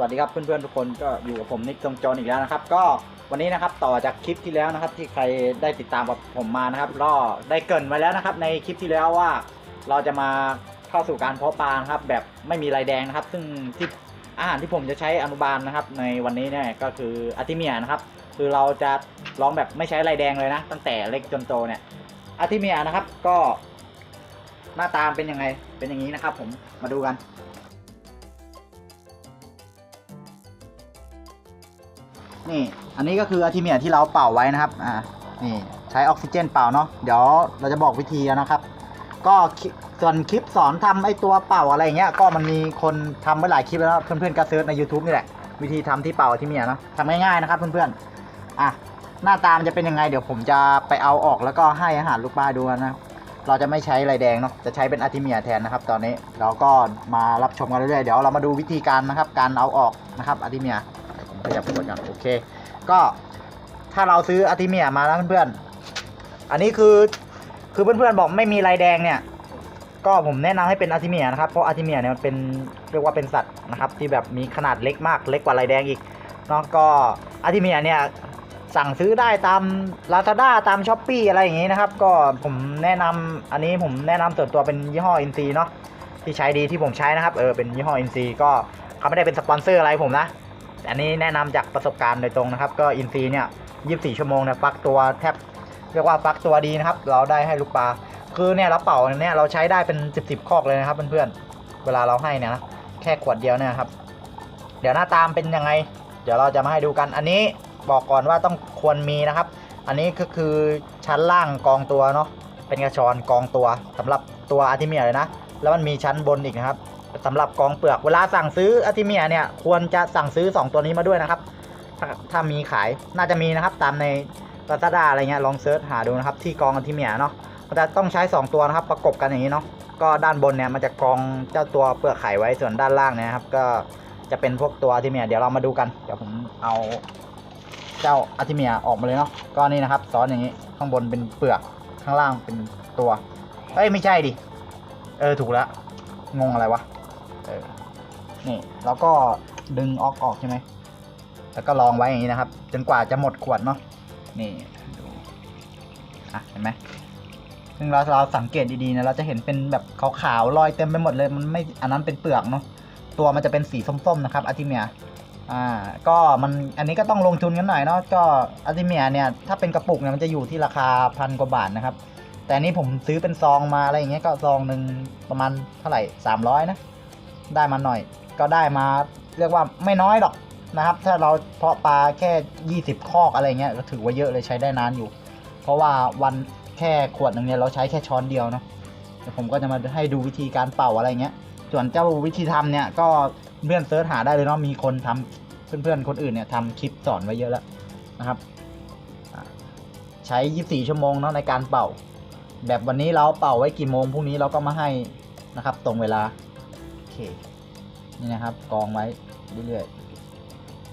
สวัสดีครับเพื่อนๆทุกคนก็อยู่กับผมนิกจงจรอีกแล้วนะครับ ก็วันนี้นะครับต่อจากคลิปที่แล้วนะครับ ที่ใครได้ติดตามกับผมมานะครับก็ได้เกินไว้แล้วนะครับ ในคลิปที่แล้วว่า เราจะมาเข้าสู่การเพาะปลานะครับ แบบไม่มีลายแดงนะครับ ซึ่งที่อาหารที่ผมจะใช้อนุบาลนะครับ ในวันนี้เนี่ยก็คืออาติเมียนะครับ คือเราจะลองแบบไม่ใช้ลายแดงเลยนะ ตั้งแต่เล็กจนโตเนี่ยอาติเมียนะครับก็หน้าตามเป็นยังไงเป็นอย่างนี้นะครับ ผมมาดูกัน นี่ อันนี้ก็คืออาร์ทิเมียที่เราเป่าไว้นะครับ อ่า นี่ใช้ออกซิเจนเป่าเนาะ เดี๋ยวเราจะบอกวิธีนะครับ ก็ส่วนคลิปสอนทำไอตัวเป่าอะไรเงี้ย ก็มันมีคนทำไว้หลายคลิปแล้วนเพื่อนๆก็เซิร์ชใน YouTube นี่แหละ วิธีทำที่เป่าอาร์ทิเมียเนาะทำง่ายๆนะครับเพื่อนๆ อะ หน้าตามนจะเป็นยังไง เดี๋ยวผมจะไปเอาออกแล้วก็ให้อาหารลูกปลาดูกันนะ เราจะไม่ใช้ลายแดงเนาะ จะใช้เป็นอาร์ทิเมียแทนนะครับ ตอนนี้เราก็มารับชมกันเรื่อยๆ เดี๋ยวเรามาดูวิธีการนะครับ การเอาออกนะครับอาร์ทิเมีย ผมขยับกดกันโอเค ก็ถ้าเราซื้ออาติเมียมาแล้วเพื่อนๆ อันนี้คือคือเพื่อนๆบอกไม่มีลายแดงเนี่ย ก็ผมแนะนำให้เป็นอาติเมียนะครับ เพราะอาติเมียเนี่ยมันเป็นเรียกว่าเป็นสัตว์นะครับ ที่แบบมีขนาดเล็กมากเล็กกว่าลายแดงอีกเนาะก็อาติเมียเนี่ยสั่งซื้อได้ตาม Lazada ตามช้อปปีอะไรอย่างงี้นะครับ ก็ผมแนะนำอันนี้ผมแนะนำส่วนตัวเป็นยี่ห้ออินซีเนาะที่ใช้ดีที่ผมใช้นะครับ เออเป็นยี่ห้ออินซีก็เขาไม่ได้เป็นสปอนเซอร์อะไรผมนะ อันนี้แนะนำจากประสบการณ์โดยตรงนะครับ ก็อินซีเนี่ย24 ชั่วโมงเนี่ยฟักตัวแทบเรียกว่าฟักตัวดีนะครับ เราได้ให้ลูกปลาคือเนี่ยเราเป่าเนี่ยเราใช้ได้เป็น10 10คอกเลยนะครับเพื่อนๆเวลาเราให้เนี่ยนะแค่ขวดเดียวเนี่ยครับเดี๋ยวหน้าตามเป็นยังไง เดี๋ยวเราจะมาให้ดูกัน อันนี้บอกก่อนว่าต้องควรมีนะครับ อันนี้ก็คือชั้นล่างกองตัวเนาะเป็นกระชอนกองตัวสำหรับตัวอาร์ติเมียเลยนะ แล้วมันมีชั้นบนอีกนะครับ สำหรับกองเปลือกเวลาสั่งซื้ออาติเมียเนี่ยควรจะสั่งซื้อ 2 ตัวนี้มาด้วยนะครับถ้าถ้ามีขายน่าจะมีนะครับตามใน Lazada อะไรเงี้ยลองเซิร์ชหาดูนะครับที่กองอาติเมียเนาะมันจะต้องใช้ 2 ตัวนะครับประกบกันอย่างนี้เนาะก็ด้านบนเนี่ยมันจะกองเจ้าตัวเปลือกไข่ไว้ส่วนด้านล่างเนี่ยนะครับก็จะเป็นพวกตัวอาติเมียเดี๋ยวเรามาดูกันเดี๋ยวผมเอาเจ้าอาติเมียออกมาเลยเนาะก็นี่นะครับซ้อนอย่างนี้ข้างบนเป็นเปลือกข้างล่างเป็นตัวเอ้ยไม่ใช่ดิเออถูกแล้วงงอะไรวะ เออนี่แล้วก็ดึงออกออกใช่ไหมแล้วก็ลองไว้อย่างนี้นะครับ จนกว่าจะหมดขวดเนาะนี่ดูอะเห็นไหมซึ่งเราเราสังเกตดีๆนะเราจะเห็นเป็นแบบขาวๆลอยเต็มไปหมดเลยมันไม่อันนั้นเป็นเปลือกเนาะตัวมันจะเป็นสีส้มๆนะครับอาร์ติเมียอ่าก็มันอันนี้ก็ต้องลงทุนกันหน่อยเนาะก็อาร์ติเมียเนี่ยถ้าเป็นกระปุกเนี่ยมันจะอยู่ที่ราคาพันกว่าบาทนะครับ แต่นี้ผมซื้อเป็นซองมาอะไรอย่างเงี้ยก็ซองหนึ่งประมาณเท่าไหร่สามร้อยนะ ได้มาหน่อย ก็ได้มาเรียกว่าไม่น้อยหรอกนะครับ ถ้าเราเพาะปลาแค่ 20 คอกอะไรเงี้ยก็ถือว่าเยอะเลยใช้ได้นานอยู่ เพราะว่าวันแค่ขวดหนึ่งเนี่ยเราใช้แค่ช้อนเดียวเนาะเดี๋ยวผมก็จะมาให้ดูวิธีการเป่าอะไรเงี้ย ส่วนเจ้าวิธีทำเนี่ยก็เพื่อนเซิร์ชหาได้เลยเนาะมีคนทำเพื่อนๆคนอื่นเนี่ยทำคลิปสอนไว้เยอะแล้วนะครับอะใช้ 24 ชั่วโมงเนาะในการเป่า แบบวันนี้เราเป่าไว้กี่โมงพรุ่งนี้เราก็มาให้นะครับตรงเวลา นี่นะครับกองไว้เรื่อย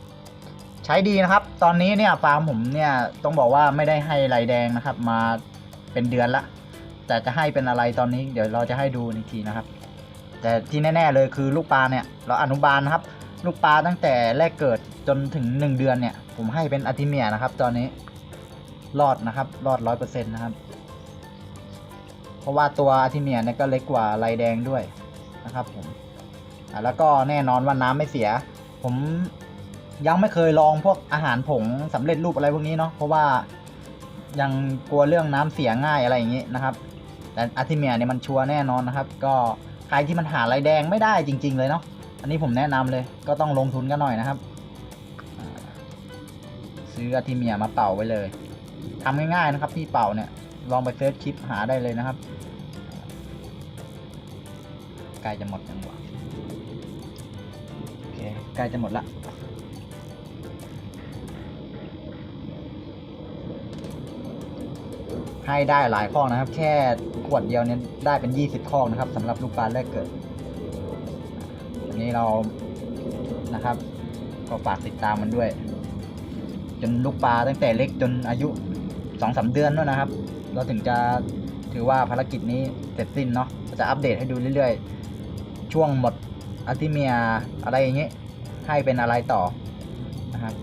ๆใช้ดีนะครับ ตอนนี้เนี่ยฟาร์มผมเนี่ยต้องบอกว่าไม่ได้ให้ลายแดงนะครับ มาเป็นเดือนละ แต่จะให้เป็นอะไรตอนนี้ เดี๋ยวเราจะให้ดูอีกทีนะครับ แต่ที่แน่ๆเลยคือลูกปลาเนี่ยเราอนุบาลนะครับ ลูกปลาตั้งแต่แรกเกิดจนถึง 1 เดือนเนี่ย ผมให้เป็นอาร์ติเมียนะครับ ตอนนี้รอดนะครับรอดร้อยเปอร์เซ็นต์นะครับ เพราะว่าตัวอาร์ทิเมียเนี่ยก็เล็กกว่าลายแดงด้วยนะครับผม แล้วก็แน่นอนว่าน้ำไม่เสีย ผมยังไม่เคยลองพวกอาหารผงสำเร็จรูปอะไรพวกนี้เนาะเพราะว่ายังกลัวเรื่องน้ำเสียง่ายอะไรอย่างนี้นะครับ แต่อาร์ทิเมียเนี่ยมันชัวร์แน่นอนนะครับ ก็ใครที่มันหาลายแดงไม่ได้จริง ๆ เลยเนาะอันนี้ผมแนะนำเลยก็ต้องลงทุนกันหน่อยนะครับซื้ออาร์ทิเมียมาเป่าไว้เลยทำง่ายๆนะครับที่เป่าเนี่ยลองไปเซิร์ชคลิปหาได้เลยนะครับ ใกล้จะหมดยังวะ ใกล้จะหมดละให้ได้หลายข้อนะครับ แค่ขวดเดียวเนี่ยได้เป็น 20 ข้อนะครับสำหรับลูกปลาแรกเกิดอันนี้เรานะครับ ก็ฝากติดตามมันด้วย จนลูกปลาตั้งแต่เล็กจนอายุสองสาเดือนด้วยนะครับ เราถึงจะถือว่าภารกิจนี้เสร็จสิ้นเนาะจะอัปเดตให้ดูเรื่อยๆ ช่วงหมดอาติเมียอะไรอย่างเงี้ย ให้เป็นอะไรต่อนะครับ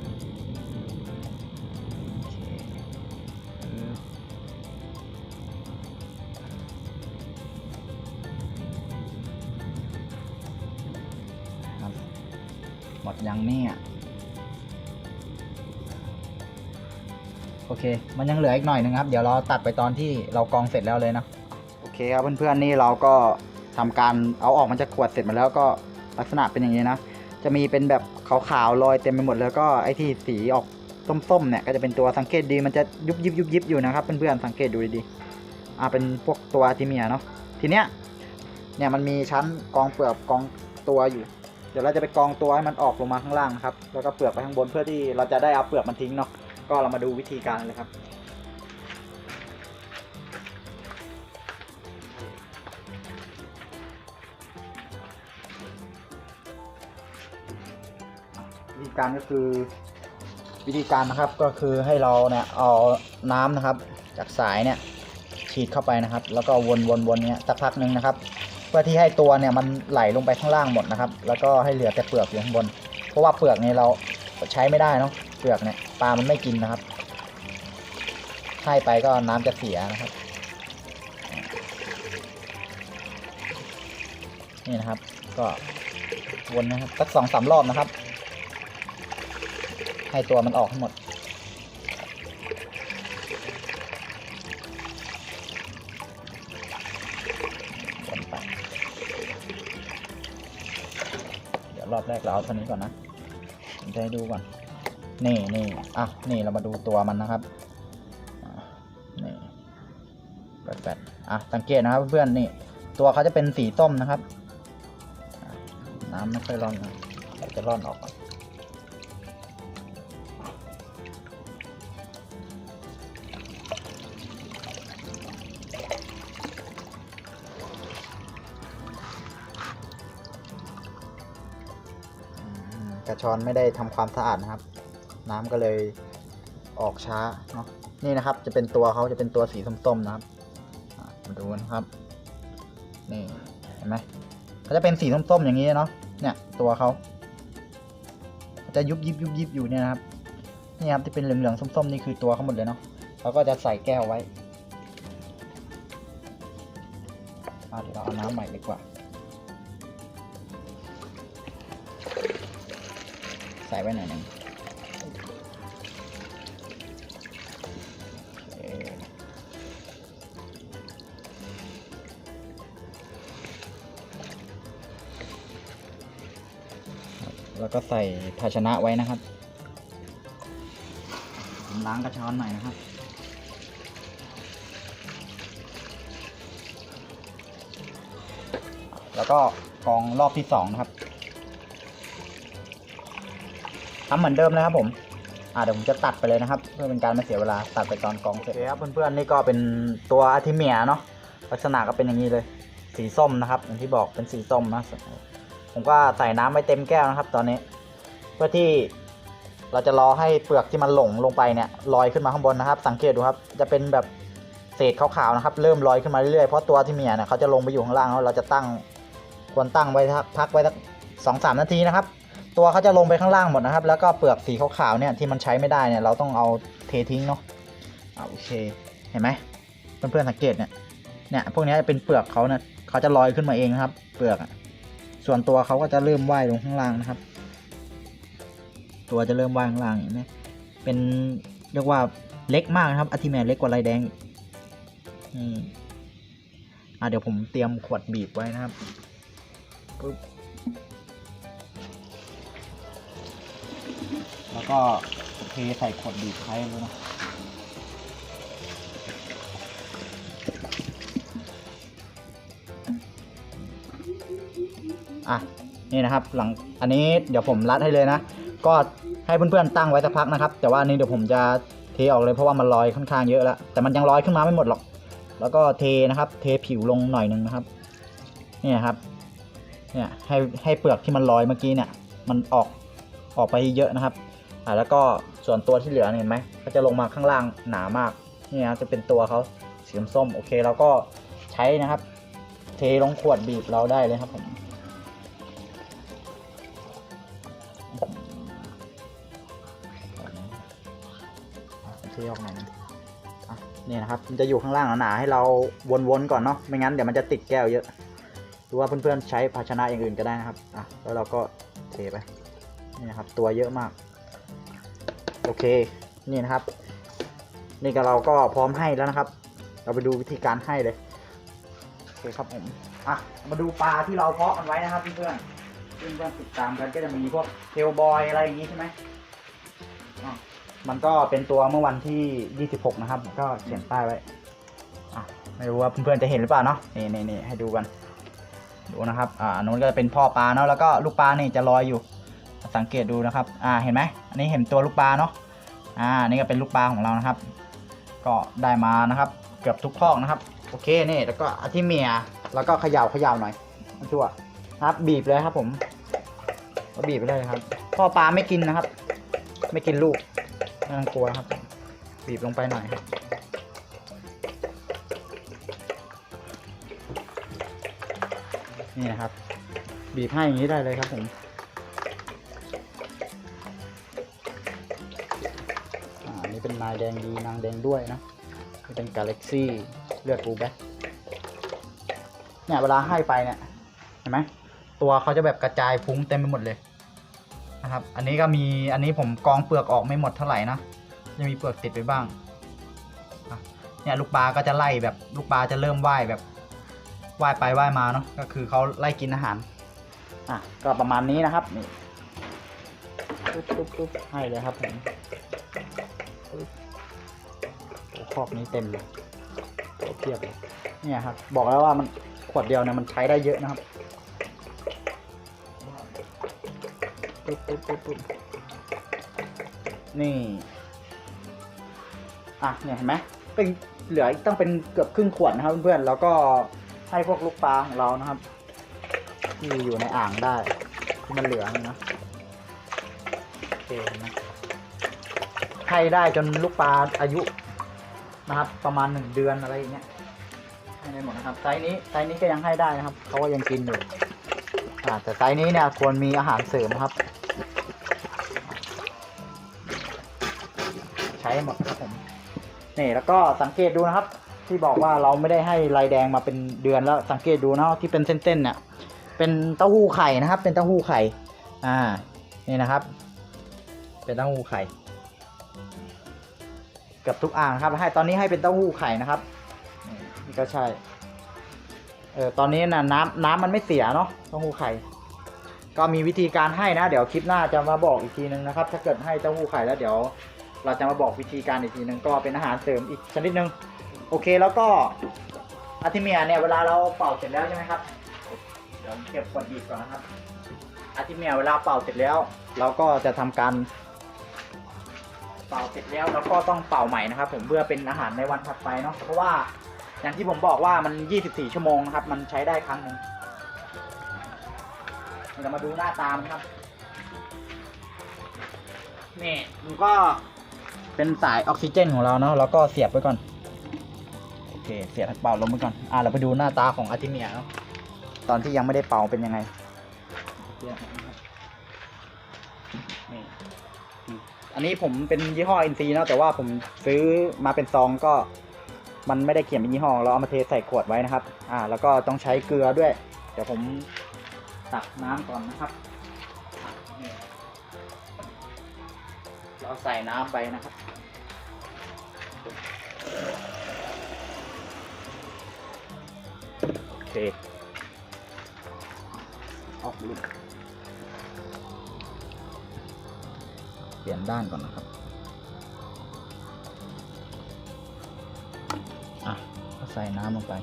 ครับหมดยังเนี่ยโอเค มันยังเหลืออีกหน่อยนึงครับ เดี๋ยวเราตัดไปตอนที่เรากองเสร็จแล้วเลยนะ โอเคครับเพื่อนๆนี่เราก็ทำการเอาออกมาจากขวดเสร็จมาแล้วก็ลักษณะเป็นอย่างนี้นะ จะมีเป็นแบบขาวๆลอยเต็มไปหมดแล้วก็ไอ้ที่สีออกส้มๆเนี่ยก็จะเป็นตัวสังเกตดีมันจะยุบยิบยุบยิบอยู่นะครับเพื่อนๆสังเกตดูดีๆอ่าเป็นพวกตัวอาร์ติเมียเนาะทีเนี้ยเนี่ยมันมีชั้นกองเปลือกกองตัวอยู่เดี๋ยวเราจะไปกองตัวให้มันออกลงมาข้างล่างนะครับ แล้วก็เปลือกไปข้างบนเพื่อที่เราจะได้เอาเปลือกมันทิ้งเนาะ ก็เรามาดูวิธีการเลยครับ การก็คือวิธีการนะครับก็คือให้เราเนี่ยเอาน้ำนะครับ จากสายเนี่ยฉีดเข้าไปนะครับ แล้วก็วนวนวนเนี่ยสักพักหนึ่งนะครับ เพื่อที่ให้ตัวเนี่ยมันไหลลงไปข้างล่างหมดนะครับ แล้วก็ให้เหลือแต่เปลือกอยู่ข้างบน เพราะว่าเปลือกเนี่ยเราใช้ไม่ได้เนาะเปลือกเนี่ยปลามันไม่กินนะครับ ให้ไปก็น้ำจะเสียนะครับ นี่นะครับ ก็วนนะครับสักสองสามรอบนะครับ ให้ตัวมันออกให้หมดไปเดี๋ยวรอบแรกเราเอาเท่านี้ก่อนนะผมจะให้ดูก่อน นี่นี่อะ นี่เรามาดูตัวมันนะครับ นี่แปดแปดอะ สังเกตนะครับเพื่อนๆ นี่ ตัวเขาจะเป็นสีส้มนะครับ น้ำไม่ค่อยร่อนนะจะร่อนออกก่อน ช้อนไม่ได้ทำความสะอาดนะครับ น้ำก็เลยออกช้าเนาะนี่นะครับ จะเป็นตัวเขาจะเป็นตัวสีส้มๆนะครับมาดูนะครับนี่เห็นไหมเขาจะเป็นสีส้มๆอย่างนี้เนาะเนี่ยตัวเขาจะยุบยิบยุบยิบอยู่เนี่ยนะครับนี่ครับที่เป็นเหลืองๆส้มๆนี่คือตัวเขาหมดเลยเนาะเราก็จะใส่แก้วไว้เดี๋ยวเราเอาน้ำใหม่ดีกว่า ส่ไว้หน่อยหนึงแล้วก็ใส่ภาชนะไว้นะครับผมล้างกระชอนหน่อยนะครับแล้วก็กองรอบที่สองนะครับ ทำเหมือนเดิมนะครับผมอ่าเดี๋ยวผมจะตัดไปเลยนะครับ เพื่อเป็นการไม่เสียเวลาตัดไปตอนกองเสร็จครับเพื่อนๆนี่ก็เป็นตัวอาทิเมียเนาะลักษณะก็เป็นอย่างนี้เลย สีส้มนะครับอย่างที่บอกเป็นสีส้มนะผมก็ใส่น้ำไว้เต็มแก้วนะครับ ตอนนี้ เพื่อที่เราจะรอให้เปลือกที่มันหลงลงไปเนี่ยลอยขึ้นมาข้างบนนะครับ สังเกตดูครับ จะเป็นแบบเศษขาวๆนะครับ เริ่มลอยขึ้นมาเรื่อยๆเพราะตัวที่เมียเนี่ยเขาจะลงไปอยู่ข้างล่างแล้วเราจะตั้งควรตั้งไว้พักไว้สักสองสามนาทีนะครับ ตัวเขาจะลงไปข้างล่างหมดนะครับ แล้วก็เปลือกสีขาวๆเนี่ยที่มันใช้ไม่ได้เนี่ยเราต้องเอาเททิ้งเนาะโอเคเห็นไหมเพื่อนๆสังเกตเนี่ยเนี่ยพวกนี้เป็นเปลือกเขาเนี่ยเขาจะลอยขึ้นมาเองนะครับ เปลือกส่วนตัวเขาก็จะเริ่มว่ายลงข้างล่างนะครับ ตัวจะเริ่มว่ายข้างล่างเห็นไหมเป็นเรียกว่าเล็กมากนะครับอาทิแมนเล็กกว่าลายแดงอีกอืมอ่าเดี๋ยวผมเตรียมขวดบีบไว้นะครับปึ๊บ แล้วก็เทใส่ขวดบีบไว้เลยนะอะนี่นะครับหลังอันนี้เดี๋ยวผมรัดให้เลยนะ ก็ให้เพื่อนๆตั้งไว้สักพักนะครับ แต่ว่านี้เดี๋ยวผมจะเทออกเลยเพราะว่ามันลอยค่อนข้างเยอะแล้ว แต่มันยังลอยขึ้นมาไม่หมดหรอก แล้วก็เทนะครับ เทผิวลงหน่อยหนึ่งนะครับเนี่ยครับเนี่ยให้ให้เปลือกที่มันลอยเมื่อกี้เนี่ย มันออกออกไปเยอะนะครับ อะแล้วก็ส่วนตัวที่เหลือเห็นไหมก็จะลงมาข้างล่างหนามากนี่นะจะเป็นตัวเขาสีส้มโอเคเราก็ใช้นะครับ เทลงขวดบีบเราได้เลยครับผมเทออกไหนนี่นะครับมันจะอยู่ข้างล่างหนาให้เราวนๆก่อนเนาะไม่งั้นเดี๋ยวมันจะติดแก้วเยอะหรือว่าเพื่อนๆใช้ภาชนะอย่างอื่นก็ได้นะครับอะแล้วเราก็เทไปนี่นะครับตัวเยอะมาก อเคนี่นะครับ นี่ก็เราก็พร้อมให้แล้วนะครับ เราไปดูวิธีการให้เลยโอเคครับผมอะมาดูปลาที่เราเพาะกันไว้นะครับเพื่อนๆเพื่อนๆติดตามกันก็จะมีพวกเทลบอยอะไรอย่างงี้ใช่ไหมอะมันก็เป็นตัวเมื่อวันที่ 26 นะครับ ก็เขียนป้ายไว้อะไม่รู้ว่าเพื่อนๆจะเห็นหรือเปล่าเนาะนี่นี่นี่ให้ดูกัน ดูนะครับ อ่านนู้นก็จะเป็นพ่อปลาเนาะแล้วก็ลูกปลานี่จะลอยอยู่ สังเกตดูนะครับ อ่า เห็นไหมอันนี้เห็นตัวลูกปลาเนาะ อ่า นี่ก็เป็นลูกปลาของเรานะครับ ก็ได้มานะครับ เกือบทุกคอกนะครับ โอเค นี่ แล้วก็อาที่เมีย แล้วก็เขย่าเขย่าหน่อยมันชั่วครับ บีบเลยครับ ผมก็บีบไปเลยครับ พ่อปลาไม่กินนะครับ ไม่กินลูกไม่ต้องกลัวครับ บีบลงไปหน่อยครับนี่นะครับ บีบให้อย่างนี้ได้เลยครับผมายแดงดีนางแดงด้วยนะเป็นกาแล็กซี่เลือดปูแบ็คเนี่ยเวลาให้ไปเนี่ยเห็นไหมตัวเขาจะแบบกระจายฟุ้งเต็มไปหมดเลยนะครับ อันนี้ก็มีอันนี้ผมกองเปลือกออกไม่หมดเท่าไหร่นะยังมีเปลือกติดไปบ้างเนี่ยลูกปลาก็จะไล่แบบลูกปลาจะเริ่มว่ายแบบว่ายไปว่ายมาเนาะก็คือเขาไล่กินอาหารอะก็ประมาณนี้นะครับนี่ปุ๊บปุ๊บปุ๊บให้เลยครับผม คอกนี้เต็มเลยเพียบเลยเนี่ยครับ บอกแล้วว่ามันขวดเดียวเนี่ยมันใช้ได้เยอะนะครับปุ๊บปุ๊บปุ๊บปุ๊บนี่ อะเนี่ยเห็นไหมเป็นเหลืออีกต้องเป็นเกือบครึ่งขวดนะครับเพื่อนๆแล้วก็ให้พวกลูกปลาของเรานะครับ ที่อยู่ในอ่างได้ที่มันเหลือนี่นะโอเคนไหมให้ได้จนลูกปลาอายุ นะครับ ประมาณหนึ่งเดือนอะไรอย่างเงี้ยให้ได้หมดนะครับไซส์นี้ไซส์นี้ก็ยังให้ได้นะครับเขาก็ยังกินอยู่อ่าแต่ไซส์นี้เนี่ยควรมีอาหารเสริมครับ ใช้หมดครับผมนี่แล้วก็สังเกตดูนะครับ ที่บอกว่าเราไม่ได้ให้ลายแดงมาเป็นเดือนแล้วสังเกตดูนะที่เป็นเส้นๆเนี่ยเป็นเต้าหู้ไข่นะครับ เป็นเต้าหู้ไข่อ่านี่นะครับ เป็นเต้าหู้ไข่ เกือบทุกอ่างครับ ให้ตอนนี้ให้เป็นเต้าหู้ไข่นะครับนี่ก็ใช่เออตอนนี้นะน้ำน้ำมันไม่เสียเนาะเต้าหู้ไข่ ก็มีวิธีการให้นะ เดี๋ยวคลิปหน้าจะมาบอกอีกทีนึงนะครับ ถ้าเกิดให้เต้าหู้ไข่แล้วเดี๋ยว เราจะมาบอกวิธีการอีกทีนึงก็เป็นอาหารเสริมอีกชนิดนึงโอเคแล้วก็อาทิเมียเนี่ยเวลาเราเป่าเสร็จแล้วใช่ไหมครับเดี๋ยวเก็บขวดบีบก่อนนะครับอาทิเมียเวลาเป่าเสร็จแล้ว เราก็จะทำการ เป่าเสร็จแล้วเราก็ต้องเป่าใหม่นะครับ ผมเพื่อเป็นอาหารในวันถัดไปเนาะเพราะว่าอย่างที่ผมบอกว่ามัน 24 ชั่วโมงนะครับ มันใช้ได้ครั้งหนึ่งเรามาดูหน้าตามครับ นี่มันก็เป็นสายออกซิเจนของเราเนาะแล้วก็เสียบไว้ก่อน โอเค เสียบเป่าลมไว้ก่อน อ่าเราไปดูหน้าตาของอาร์ติเมียเนาะตอนที่ยังไม่ได้เป่าเป็นยังไงนี่ อันนี้ผมเป็นยี่ห้ออินซีเนาะแต่ว่าผมซื้อมาเป็นซองก็มันไม่ได้เขียนเป็นยี่ห้อเราเอามาเทใส่ขวดไว้นะครับ อ่า แล้วก็ต้องใช้เกลือด้วย เดี๋ยวผมตักน้ำก่อนนะครับ เราใส่น้ำไปนะครับโอเคออกลุก เปลี่ยนด้านก่อนนะครับอะใส่น้ำลงไป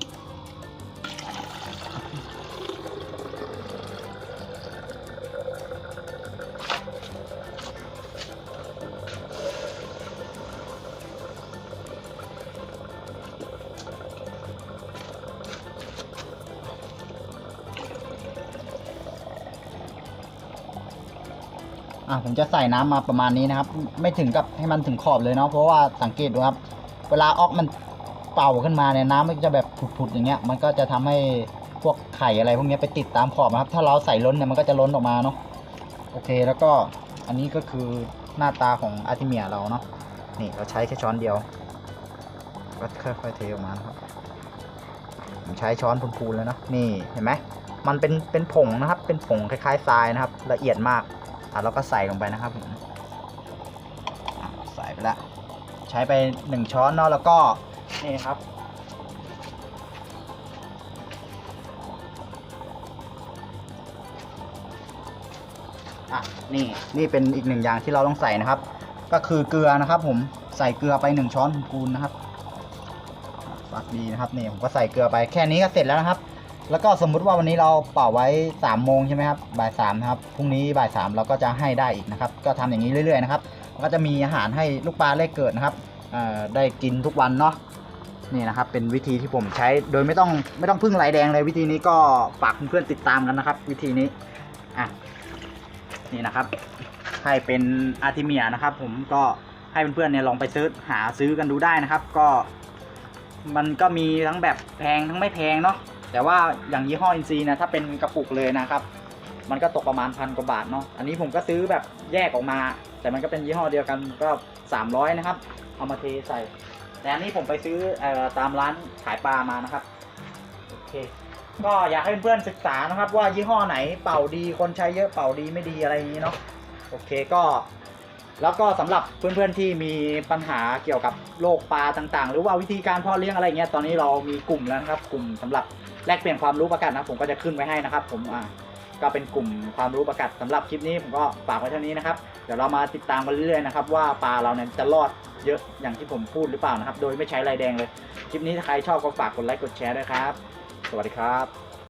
อะผมจะใส่น้ำมาประมาณนี้นะครับ ไม่ถึงกับให้มันถึงขอบเลยเนาะเพราะว่าสังเกตดูครับ เวลาออกมันเป่าขึ้นมาเนี่ยน้ำมันจะแบบผุดๆอย่างเงี้ย มันก็จะทำให้พวกไข่อะไรพวกเนี้ยไปติดตามขอบนะครับ ถ้าเราใส่ล้นเนี่ยมันก็จะล้นออกมาเนาะโอเคแล้วก็อันนี้ก็คือหน้าตาของอาร์ติเมียเราเนาะนี่เราใช้แค่ช้อนเดียวก็ค่อยๆเทออกมานะครับผมใช้ช้อนพูนๆแล้วเนอะนี่เห็นไหมมันเป็นเป็นผงนะครับ เป็นผงคล้ายๆทรายนะครับ ละเอียดมาก อะเราก็ใส่ลงไปนะครับผมใส่ไปละใช้ไปหนึ่งช้อนเนาะแล้วก็นี่ครับ อะนี่นี่เป็นอีกหนึ่งอย่างที่เราต้องใส่นะครับ ก็คือเกลือนะครับผมใส่เกลือไปหนึ่งช้อนพูนๆนะครับฟักดีนะครับนี่ผมก็ใส่เกลือไปแค่นี้ก็เสร็จแล้วนะครับ แล้วก็สมมุติว่าวันนี้เราเป่าไว้3ามโมงใช่ไหมครับบ่ายสามนะครับพรุ่งนี้บ่ายสามเราก็จะให้ได้อีกนะครับก็ทำอย่างนี้เรื่อยๆนะครับก็จะมีอาหารให้ลูกปลาได้เกิดนะครับได้กินทุกวันเนาะนี่นะครับเป็นวิธีที่ผมใช้โดยไม่ต้องไม่ต้องพึ่งไหลแดงเลยวิธีนี้ก็ฝากเพื่อนๆติดตามกันนะครับ วิธีนี้อะนี่นะครับให้เป็นอาร์ติเมียนะครับ ผมก็ให้เพื่อนๆเนี่ยลองไปซื้อหาซื้อกันดูได้นะครับ ก็ มันก็มีทั้งแบบแพงทั้งไม่แพงเนาะ แต่ว่าอย่างยี่ห้ออินซีนะถ้าเป็นกระปุกเลยนะครับ มันก็ตกประมาณพันกว่าบาทเนาะอันนี้ผมก็ซื้อแบบแยกออกมา แต่มันก็เป็นยี่ห้อเดียวกันก็ 300 นะครับ เอามาเทใส่ แต่อันนี้ผมไปซื้อออตามร้านขายปลามานะครับโอเคก็อยากให้เพื่อนๆศึกษานะครับ ว่ายี่ห้อไหนเป่าดีคนใช้เยอะเป่าดีไม่ดีอะไรอย่างนี้เนาะโอเคก็แล้วก็สำหรับเพื่อนๆที่มีปัญหาเกี่ยวกับโรคปลาต่างๆ หรือว่าวิธีการเพาะเลี้ยงอะไรเงี้ยตอนนี้เรามีกลุ่มแล้วนะครับ กลุ่มสำหรับ แลกเปลี่ยนความรู้ประกาศนะผมก็จะขึ้นไว้ให้นะครับ ผมอ่าก็เป็นกลุ่มความรู้ประกาศสำหรับคลิปนี้ผมก็ฝากไว้เท่านี้นะครับเดี๋ยวเรามาติดตามกันเรื่อยๆนะครับว่าปลาเราเนี่ยจะรอดเยอะอย่างที่ผมพูดหรือเปล่านะครับ โดยไม่ใช้ลายแดงเลย คลิปนี้ถ้าใครชอบก็ฝากกดไลค์กดแชร์ด้วยครับ สวัสดีครับ